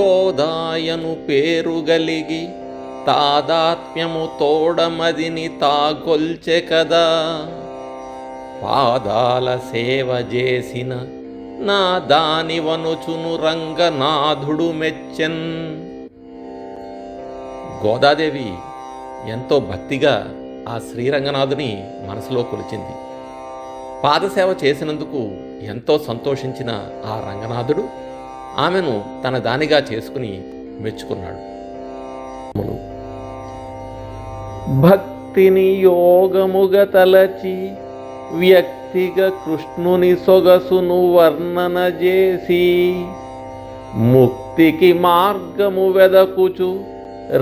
గోదాయను పేరు గలిగి తాదాత్మ్యము తోడమదిని తాగొల్చె కదా. పాదాల సేవ చేసిన నా దాని వనుచును రంగనాథుడు మెచ్చెన్. గోదాదేవి ఎంతో భక్తిగా ఆ శ్రీరంగనాథుని మనసులో కొలిచింది. పాదసేవ చేసినందుకు ఎంతో సంతోషించిన ఆ రంగనాథుడు ఆమెను తన దానిగా చేసుకుని మెచ్చుకున్నాడు. భక్తిని యోగముగ తలచి వ్యక్తిగా కృష్ణుని సొగసును వర్ణన చేసి ముక్తికి మార్గము వెదకుచు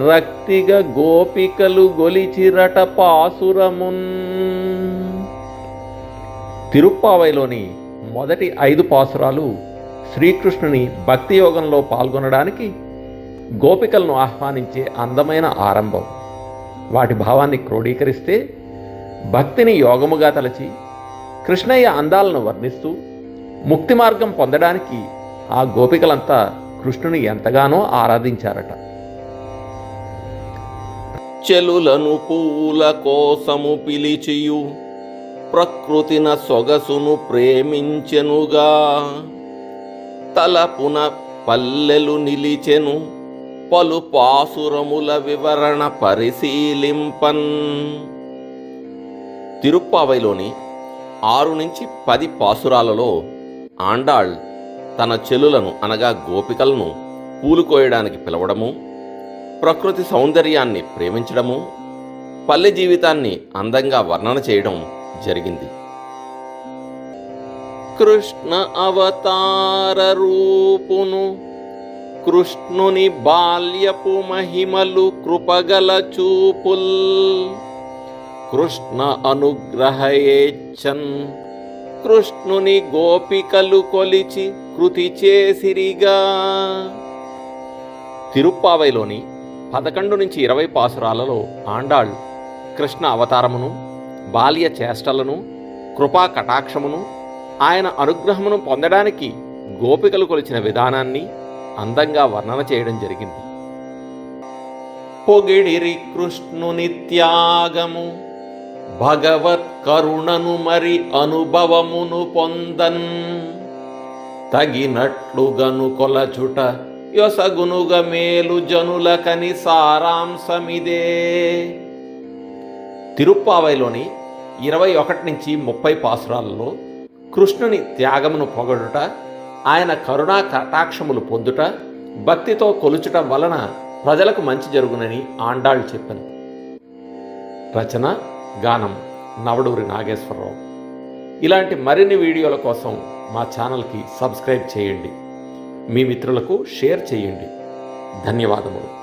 రక్తిగా గోపికలు గొలిచిరట పాసురమున్. తిరుప్పావైలోని మొదటి ఐదు పాసురాలు శ్రీకృష్ణుని భక్తి యోగంలో పాల్గొనడానికి గోపికలను ఆహ్వానించే అందమైన ఆరంభం. వాటి భావాన్ని క్రోడీకరిస్తే భక్తిని యోగముగా తలచి కృష్ణయ్య అందాలను వర్ణిస్తూ ముక్తి మార్గం పొందడానికి ఆ గోపికలంతా కృష్ణుని ఎంతగానో ఆరాధించారట. చెలులను పూల కోసము పిలిచియు ప్రకృతిన సొగసును ప్రేమించెనుగా. తలపున పల్లెలు నిలిచెను పలు పాసురముల వివరణ పరిశీలింపన్. తిరుప్పావైలోని ఆరు నుంచి పది పాసురాలలో ఆండాళ్ తన చెలులను అనగా గోపికలను పూలు కోయడానికి పిలవడము ప్రకృతి సౌందర్యాన్ని ప్రేమించడము పల్లె జీవితాన్ని అందంగా వర్ణన చేయడం జరిగింది. కృష్ణ అవతార రూపును. కృష్ణుని బాల్యపు మహిమలు కృపగల చూపుల్. కృష్ణ అనుగ్రహయేచ్చన్. కృష్ణుని గోపికలు కొలిచి కృతి చేసిరిగా. తిరుప్పావైలోని పదకొండు నుంచి ఇరవై పాసురాలలో ఆండాళ్ళు కృష్ణ అవతారమును బాల్య చేష్టలను కృపా కటాక్షమును ఆయన అనుగ్రహమును పొందడానికి గోపికలు కొలిచిన విధానాన్ని అందంగా వర్ణన చేయడం జరిగింది. పొగిడిరి కృష్ణుని త్యాగము భగవత్ కరుణను మరి అనుభవమును పొందన్. తగినట్లుగను కొలచుట యొసగునుగ మేలు జనులకని సారాంశమిదే. తిరుప్పావైలోని ఇరవై ఒకటి నుంచి ముప్పై పాసురాలలో కృష్ణుని త్యాగమును పొగడుట ఆయన కరుణా కటాక్షములు పొందుట భక్తితో కొలుచుట వలన ప్రజలకు మంచి జరుగునని ఆండాళ్ళు చెప్పాను. రచన గానం నవడూరి నాగేశ్వరరావు. ఇలాంటి మరిన్ని వీడియోల కోసం మా ఛానల్కి సబ్స్క్రైబ్ చేయండి. మీ మిత్రులకు షేర్ చేయండి. ధన్యవాదములు.